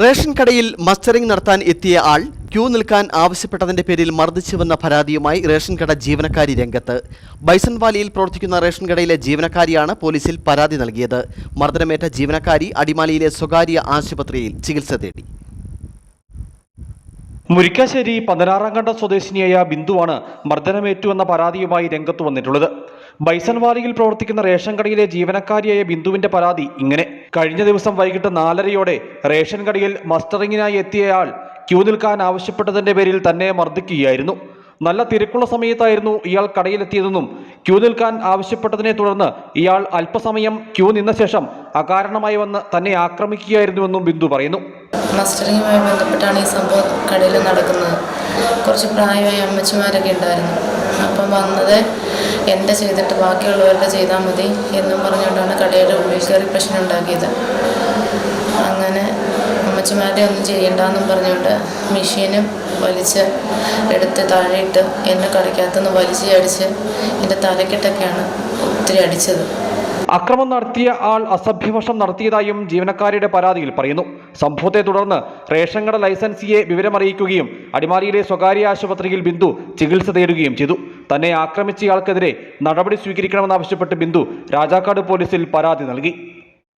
Ration കടയിൽ mustering നടത്താൻ എത്തിയ ആൾ ക്യൂ നിൽക്കാൻ ആവശ്യപ്പെട്ടതിന്റെ പേരിൽ മർദ്ദിച്ചുവെന്ന പരാതിയുമായി റേഷൻ കട ജീവനക്കാരി രംഗത്ത്. ബൈസൺവാലിയിൽ പ്രവർത്തിക്കുന്ന റേഷൻ കടയിലെ ജീവനക്കാരിയാണ് പോലീസിൽ പരാതി നൽകിയത്. മർദ്ദനമേറ്റ ജീവനക്കാരി അടിമാലിയിലെ സ്വകാര്യ ആശുപത്രിയിൽ ചികിത്സ തേടി. മുരിക്കാശ്ശേരി പതിനാറാം കണ്ട സ്വദേശിനിയായ ബിന്ദുവാണ് മർദ്ദനമേറ്റു എന്ന പരാതിയുമായി രംഗത്ത് വന്നിട്ടുള്ളത്. ബൈസൺവാലിയിൽ പ്രവർത്തിക്കുന്ന റേഷൻ കടയിലെ ജീവനക്കാരിയായ ബിന്ദുവിന്റെ പരാതി ഇങ്ങനെ. കഴിഞ്ഞ ദിവസം വൈകിട്ട് നാലരയോടെ റേഷൻ കടയിൽ മസ്റ്ററിങ്ങിനായി എത്തിയയാൾ ക്യൂ നിൽക്കാൻ ആവശ്യപ്പെട്ടതിന്റെ പേരിൽ തന്നെ മർദ്ദിക്കുകയായിരുന്നു. നല്ല തിരക്കുള്ള സമയത്തായിരുന്നു ഇയാൾ കടയിലെത്തിയതെന്നും ക്യൂ നിൽക്കാൻ ആവശ്യപ്പെട്ടതിനെ തുടർന്ന് ഇയാൾ അല്പസമയം ക്യൂ നിന്ന ശേഷം അകാരണമായി വന്ന് തന്നെ ആക്രമിക്കുകയായിരുന്നുവെന്നും ബിന്ദു പറയുന്നു. മസ്റ്ററിങ്ങുമായി ബന്ധപ്പെട്ടാണ് ഈ സംഭവം കടയിൽ നടക്കുന്നത്. കുറച്ച് പ്രായമായ അമ്മച്ചിമാരൊക്കെ ഉണ്ടായിരുന്നു. അപ്പം വന്നത് എന്റെ ചെയ്തിട്ട് ബാക്കിയുള്ളവരുടെ ചെയ്താൽ മതി എന്നും പറഞ്ഞുകൊണ്ടാണ് കടയുടെ ഉള്ളിൽ കയറി പ്രശ്നം ഉണ്ടാക്കിയത്. അങ്ങനെ അമ്മച്ചിമാരുടെ ഒന്നും ചെയ്യണ്ടെന്നും പറഞ്ഞുകൊണ്ട് മെഷീനും വലിച്ച് എടുത്ത് താഴെയിട്ട് എന്നെ കടയ്ക്കകത്തുനിന്ന് വലിച്ച് അടിച്ച് എന്റെ തലക്കെട്ടൊക്കെയാണ് ഒത്തിരി അടിച്ചത്. അക്രമം നടത്തിയ ആൾ അസഭ്യവശം നടത്തിയതായും ജീവനക്കാരിയുടെ പരാതിയിൽ പറയുന്നു. സംഭവത്തെ തുടർന്ന് റേഷൻ കട ലൈസൻസിയെ വിവരമറിയിക്കുകയും അടിമാലിയിലെ സ്വകാര്യ ആശുപത്രിയിൽ ബിന്ദു ചികിത്സ തേടുകയും ചെയ്തു. തന്നെ ആക്രമിച്ചയാൾക്കെതിരെ നടപടി സ്വീകരിക്കണമെന്നാവശ്യപ്പെട്ട് ബിന്ദു രാജാക്കാട് പോലീസിൽ പരാതി നൽകി.